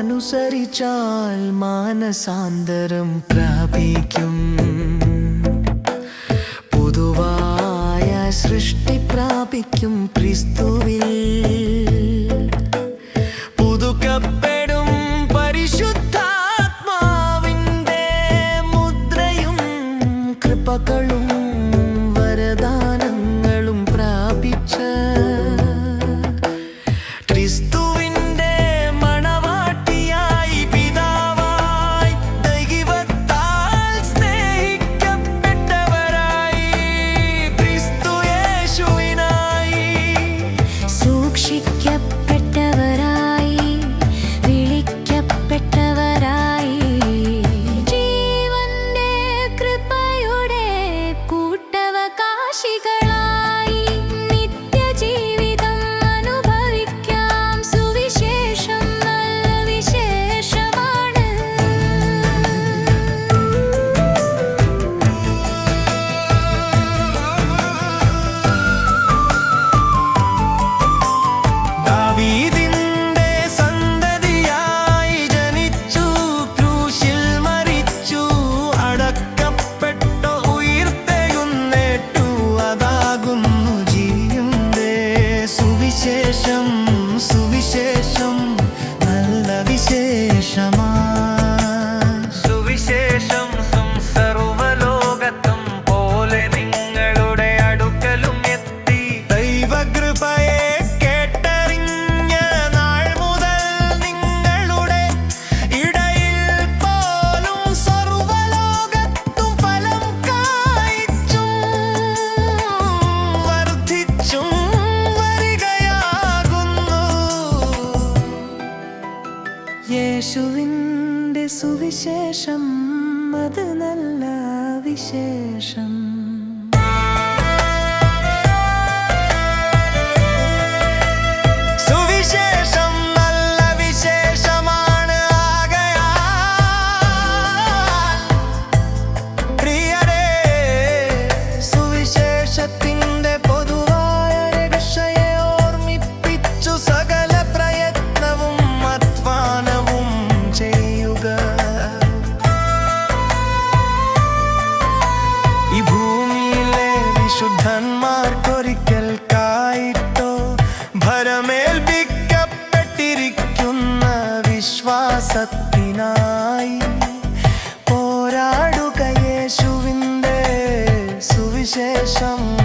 അനുസരിച്ചാൽ മാനസാന്തരം പ്രാപിക്കും. പൊതുവായ സൃഷ്ടി പ്രാപിക്കും ക്രിസ്തുവിൽ. പുതുക്കപ്പെടും മുദ്രയും കൃപകൾ സുവിശേഷം സുവിശേഷം. സുവിശേഷം അത് നല്ല വിശേഷം. ഏൽപ്പിക്കപ്പെട്ടിരിക്കുന്ന വിശ്വാസത്തിനായി പോരാടുക യേശുവിന്റെ സുവിശേഷം.